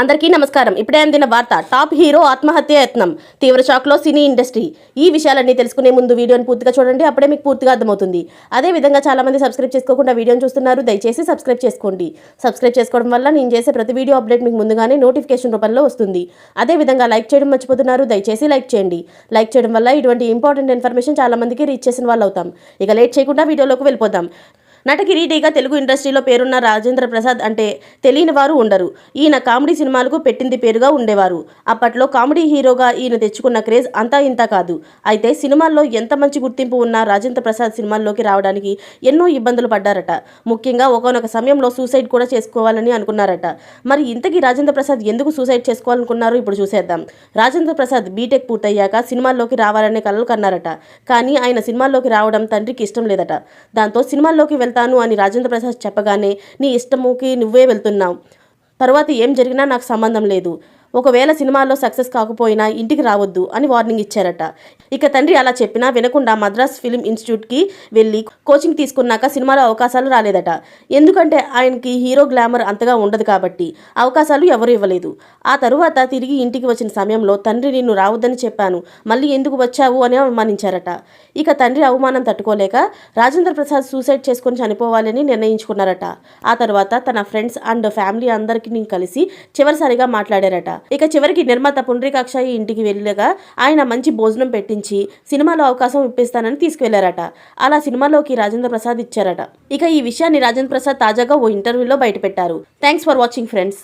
అందరికీ నమస్కారం. ఇప్పుడే అందిన వార్త టాప్ హీరో ఆత్మహత్య యత్నం తీవ్ర షాక్లో సినీ ఇండస్ట్రీ. ఈ విషయాలన్నీ తెలుసుకునే ముందు వీడియోని పూర్తిగా చూడండి అప్పుడే మీకు పూర్తిగా అర్థమవుతుంది. అదే విధంగా చాలా మంది సబ్స్క్రైబ్ చేసుకోకుండా వీడియోని చూస్తున్నారు దయచేసి సబ్స్క్రైబ్ చేసుకోండి. సబ్స్క్రైబ్ చేసుకోవడం వల్ల నేను చేసే ప్రతి వీడియో అప్డేట్ మీకు ముందుగానే నోటిఫికేషన్ రూపంలో వస్తుంది. అదే విధంగా లైక్ చేయడం మర్చిపోతున్నారు దయచేసి లైక్ చేయండి. లైక్ చేయడం వల్ల ఇటువంటి ఇంపార్టెంట్ ఇన్ఫర్మేషన్ చాలా మందికి రీచ్ చేసిన వాళ్ళు అవుతాం ఇక లేట్ చేయకుండా వీడియోలోకి వెళ్ళిపోదాం. నట కిరీటిగా తెలుగు ఇండస్ట్రీలో పేరున్న రాజేంద్ర ప్రసాద్ అంటే తెలియని వారు ఉండరు. ఈయన కామెడీ సినిమాలకు పెట్టింది పేరుగా ఉండేవారు. అప్పట్లో కామెడీ హీరోగా ఈయన తెచ్చుకున్న క్రేజ్ అంతా ఇంత కాదు. అయితే సినిమాల్లో ఎంత మంచి గుర్తింపు ఉన్న రాజేంద్ర ప్రసాద్ సినిమాల్లోకి రావడానికి ఎన్నో ఇబ్బందులు పడ్డారట. ముఖ్యంగా ఒకనొక సమయంలో సూసైడ్ కూడా చేసుకోవాలని అనుకున్నారట. మరి ఇంతకీ రాజేంద్ర ప్రసాద్ ఎందుకు సూసైడ్ చేసుకోవాలనుకున్నారు ఇప్పుడు చూసేద్దాం. రాజేంద్ర ప్రసాద్ బీటెక్ పూర్తయ్యాక సినిమాల్లోకి రావాలనే కలలు కన్నారట. కానీ ఆయన సినిమాల్లోకి రావడం తండ్రికి ఇష్టం లేదట. దాంతో సినిమాల్లోకి వెళ్తాను అని రాజేంద్ర ప్రసాద్ చెప్పగానే నీ ఇష్టముకి నువ్వే వెళ్తున్నావు. తర్వాత ఏం జరిగినా నాకు సంబంధం లేదు. ఒకవేళ సినిమాల్లో సక్సెస్ కాకపోయినా ఇంటికి రావద్దు అని వార్నింగ్ ఇచ్చారట. ఇక తండ్రి అలా చెప్పినా వినకుండా మద్రాస్ ఫిలిం ఇన్స్టిట్యూట్కి వెళ్ళి కోచింగ్ తీసుకున్నాక సినిమాలో అవకాశాలు రాలేదట. ఎందుకంటే ఆయనకి హీరో గ్లామర్ అంతగా ఉండదు కాబట్టి అవకాశాలు ఎవరు ఇవ్వలేదు. ఆ తరువాత తిరిగి ఇంటికి వచ్చిన సమయంలో తండ్రి నిన్ను రావద్దని చెప్పాను. మళ్ళీ ఎందుకు వచ్చావు అని అవమానించారట. ఇక తండ్రి అవమానం తట్టుకోలేక రాజేంద్ర ప్రసాద్ సూసైడ్ చేసుకొని చనిపోవాలని నిర్ణయించుకున్నారట. ఆ తర్వాత తన ఫ్రెండ్స్ అండ్ ఫ్యామిలీ అందరికీ కలిసి చివరిసారిగా మాట్లాడారట. ఇక చివరికి నిర్మాత పుండ్రికాక్షాయి ఇంటికి వెళ్ళగా ఆయన మంచి భోజనం పెట్టించి సినిమాలో అవకాశం ఇప్పిస్తానని తీసుకువెళ్ళారట. అలా సినిమాలోకి రాజేంద్ర ప్రసాద్ ఇచ్చారట. ఇక ఈ విషయాన్ని రాజేంద్ర ప్రసాద్ తాజాగా ఓ ఇంటర్వ్యూలో బయటపెట్టారు. Thanks for watching friends